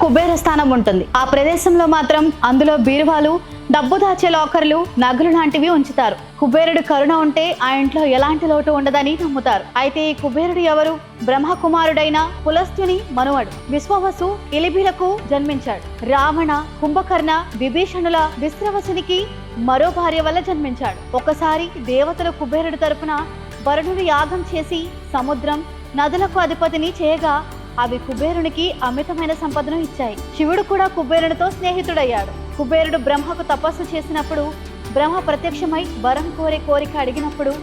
కుబేర స్థానం ఉంటుంది. ఆ ప్రదేశంలో మాత్రం అందులో బీరువాలు డబ్బు దాచే లాకర్లు నగలు లాంటివి ఉంచుతారు. కుబేరుడు కరుణ ఉంటే ఆ ఇంట్లో ఎలాంటి లోటు ఉండదని నమ్ముతారు. అయితే ఈ కుబేరుడు ఎవరు? బ్రహ్మ కుమారుడైన పులస్తుని మనువడు. విశ్వవసు ఇలిబిలకు జన్మించాడు. రావణ కుంభకర్ణ విభీషణుల విశ్రవసునికి మరో భార్య వల్ల జన్మించాడు. ఒకసారి దేవతల కుబేరుడు తరపున వరుణుడు యాగం చేసి సముద్రం నదులకు అధిపతిని చేయగా అవి కుబేరునికి అమితమైన సంపదను ఇచ్చాయి. శివుడు కూడా కుబేరునితో స్నేహితుడయ్యాడు. కుబేరుడు బ్రహ్మకు తపస్సు చేసినప్పుడు బ్రహ్మ ప్రత్యక్షమై వరం కోరే కోరిక అడిగినప్పుడు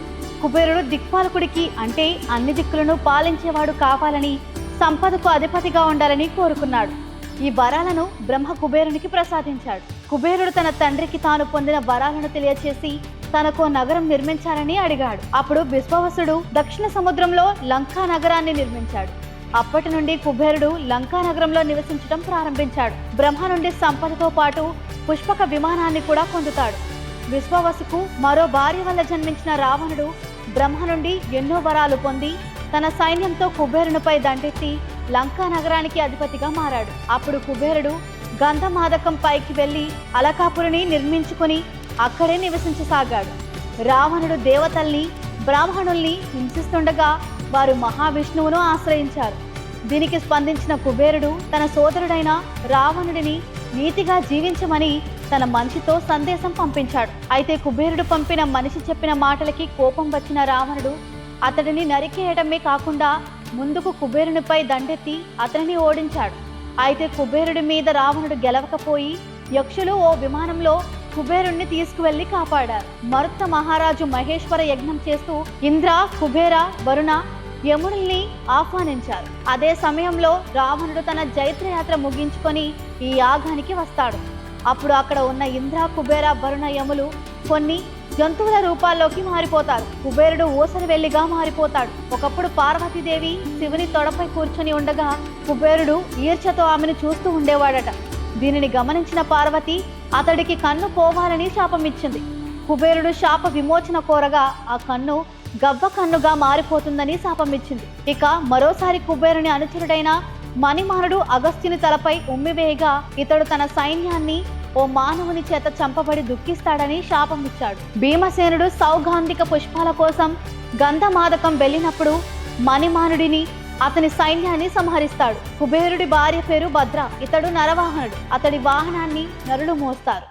కుబేరుడు దిక్పాలకుడికి అంటే అన్ని దిక్కులను పాలించేవాడు కావాలని సంపదకు అధిపతిగా ఉండాలని కోరుకున్నాడు. ఈ వరాలను బ్రహ్మ కుబేరునికి ప్రసాదించాడు. కుబేరుడు తన తండ్రికి తాను పొందిన వరాలను తెలియచేసి తనకు నగరం నిర్మించాలని అడిగాడు. అప్పుడు బిశ్వవసుడు దక్షిణ సముద్రంలో లంకా నగరాన్ని నిర్మించాడు. అప్పటి నుండి కుబేరుడు లంకా నగరంలో నివసించడం ప్రారంభించాడు. బ్రహ్మ నుండి సంపదతో పాటు పుష్పక విమానాన్ని కూడా పొందుతాడు. విశ్వవసుకు మరో భార్య వల్ల జన్మించిన రావణుడు బ్రహ్మ నుండి ఎన్నో వరాలు పొంది తన సైన్యంతో కుబేరునిపై దండెత్తి లంకా నగరానికి అధిపతిగా మారాడు. అప్పుడు కుబేరుడు గంధమాదకం పైకి వెళ్ళి అలకాపురిని నిర్మించుకుని అక్కడే నివసించసాగాడు. రావణుడు దేవతల్ని బ్రాహ్మణుల్ని హింసిస్తుండగా వారు మహావిష్ణువును ఆశ్రయించారు. దీనికి స్పందించిన కుబేరుడు తన సోదరుడైన రావణుడిని నీతిగా జీవించమని తన మనిషితో సందేశం పంపించాడు. అయితే కుబేరుడు పంపిన మనిషి చెప్పిన మాటలకి కోపం వచ్చిన రావణుడు అతడిని నరికేయడమే కాకుండా ముందుకు కుబేరునిపై దండెత్తి అతనిని ఓడించాడు. అయితే కుబేరుడి మీద రావణుడు గెలవకపోయి యక్షులు ఓ విమానంలో కుబేరుణ్ణి తీసుకువెళ్ళి కాపాడారు. మరుత్త మహారాజు మహేశ్వర యజ్ఞం చేస్తూ ఇంద్ర కుబేర వరుణ యముడిని ఆహ్వానించారు. అదే సమయంలో రావణుడు తన జైత్రయాత్ర ముగించుకొని ఈ యాగానికి వస్తాడు. అప్పుడు అక్కడ ఉన్న ఇంద్ర కుబేర భరుణ యములు కొన్ని జంతువుల రూపాల్లోకి మారిపోతారు. కుబేరుడు ఊసరి వెళ్ళిగా మారిపోతాడు. ఒకప్పుడు పార్వతీదేవి శివుని తొడపై కూర్చొని ఉండగా కుబేరుడు ఈర్చతో ఆమెను చూస్తూ ఉండేవాడట. దీనిని గమనించిన పార్వతి అతడికి కన్ను పోవాలని శాపమిచ్చింది. కుబేరుడు శాప విమోచన కోరగా ఆ కన్ను గవ్వ కన్నుగా మారిపోతుందని శాపమిచ్చింది ఇక మరోసారి కుబేరుని అనుచరుడైన మణిమానుడు అగస్త్యుని తలపై ఉమ్మివేయగా ఇతడు తన సైన్యాన్ని ఓ మానవుని చేత చంపబడి దుఃఖిస్తాడని శాపం ఇచ్చాడు. భీమసేనుడు సౌగాంధిక పుష్పాల కోసం గంధమాదకం వెళ్ళినప్పుడు మణిమానుడిని అతని సైన్యాన్ని సంహరిస్తాడు. కుబేరుడి భార్య పేరు భద్ర ఇతడు నరవాహనుడు. అతడి వాహనాన్ని నరులు మోస్తారు.